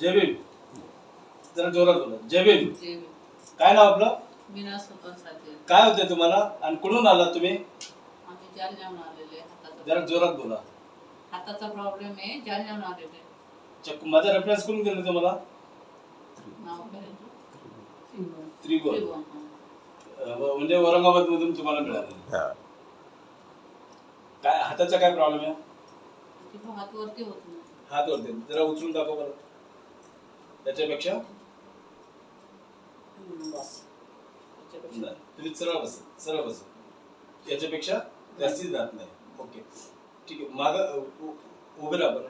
जय भीम जरा जोरात बोला. जय भीम काय नाव आपलं? मीना जे काय होतंय तुम्हाला? आणि कुठून आलात तुम्ही? आम्ही जालन्याहून आलेले हाताचा जरा जोरात बोला. हाताचा प्रॉब्लेम आहे जालन्याहून आलेले चक्क माझा रेफरन्स करून दिलं तुम्हाला? नाव काय त्रिगोण त्रिभुवन, हा. अं, म्हणजे औरंगाबाद मधून तुम्हाला मिळालं. हा. काय हाताचा काय प्रॉब्लेम आहे? तिथं हात वरती होत नाही. हात वरती. जरा उचलून दाखव बरं. त्याच्यापेक्षा? तुम्ही सरळ बस सरळ बस. याच्यापेक्षा जास्तीच जात नाही. ओके. ठीक आहे. माग उभे राहा बरं.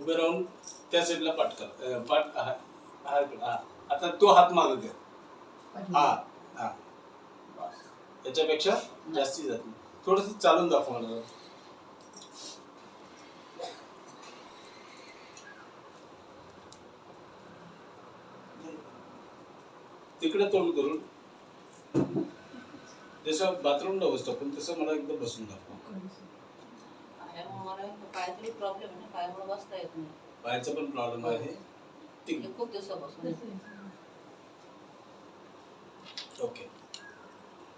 उभे राहून त्या साईडला पाठ कर. पाठ हा. आता तो हात माग घ्या. हा हा. बस. याच्यापेक्षा जास्ती जात नाही. थोडस चालून दाखव मला तिकडे तोंड करून जसं बाथरूमला बसतो आपण तसं मला एकदा बसून दाखव. पायामुळे मला काहीतरी प्रॉब्लेम आहे ना पायामुळे बसता येत नाही. पायाचा पण प्रॉब्लेम आहे. ठीक. हे खूप दिवसापासून ओके.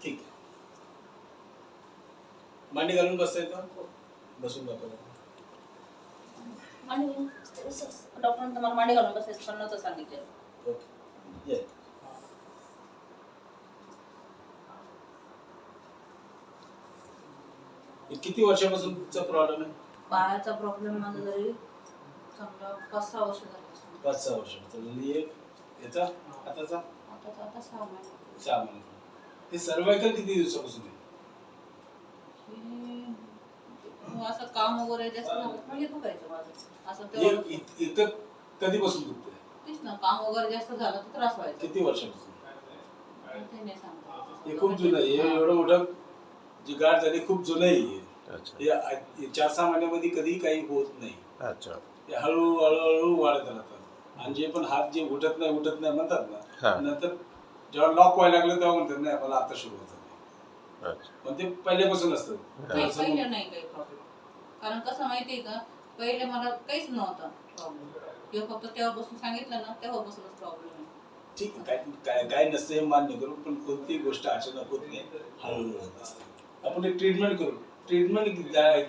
ठीक. आहे मांडी घालून बसता येतं? बसून दाखव. मांडी डॉक्टरांनी तुम्हाला मांडी घालून बसायचं पण सांगितलं ओके. हे किती वर्षापासूनचा प्रॉब्लेम आहे? पायाचा प्रॉब्लेम माझा जरी समजा पाच सहा वर्ष झाली पाच सहा वर्षापासून आणि एक याचा आताचा? आता आता सहा महिने. सहा महिने. हे सर्वायकल किती दिवसापासून आहे? हे असं काम वगैरे जास्त झालं तर हे दुखायचं माझं. असं हे इत- इथं कधीपासून दुखतंय? तेच ना काम वगैरे जास्त झालं तर त्रास व्हायचा. किती वर्षापासून? ते नाही सांगता हे येत. खूप जुनं आहे. हे एवढं मोठं जी गाठ झाली खूप जुनं आहे. हे. चार सहा महिन्यामध्ये कधी काही होत नाही. अच्छा. ते हळूहळू हळूहळू वाढत राहतात. आणि जे पण हात जे उठत नाही उठत नाही म्हणतात. ना नंतर जेव्हा लॉक व्हायला लागलं तेव्हा म्हणतात नाही मला आता सुरू होतं अच्छा. पण ते पहिल्यापासून असतं. नाही असं पहिले मग- नाही काही प्रॉब्लेम कारण कसं माहितीये का पहिले मला काहीच नव्हता प्रॉब्लेम फक्त तेव्हापासून सांगितलं ना तेव्हापासूनच प्रॉब्लेम आहे. ठीक आहे काय काय काय नसतं हे मान्य करू पण कोणतीही गोष्ट अचानक होत नाही हळूहळू होत असते. आपण एक ट्रीटमेंट करू. ट्रीटमेंट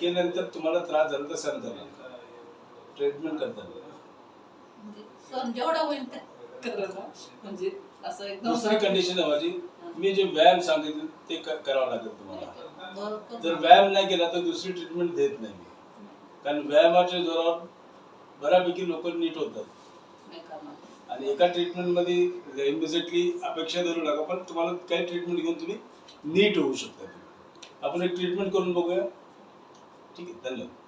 केल्यानंतर तुम्हाला त्रास झाला तर सहन करणार ट्रीटमेंट करताना. म्हणजे जेवढा होईल. म्हणजे असं एकदम दुसरी कंडिशन आहे माझी. मी जे व्यायाम सांगितले ते करावं लागेल तुम्हाला. जर व्यायाम नाही केला तर दुसरी ट्रीटमेंट देत नाही मी. कारण व्यायामाच्या जोरावर बऱ्यापैकी लोक नीट होतात. आणि एका ट्रीटमेंटमध्ये इमिजिएटली अपेक्षा धरू नका पण तुम्हाला काही ट्रीटमेंट घेऊन तुम्ही नीट होऊ शकता. आपण एक ट्रीटमेंट करून बघूया. ठीक आहे धन्यवाद.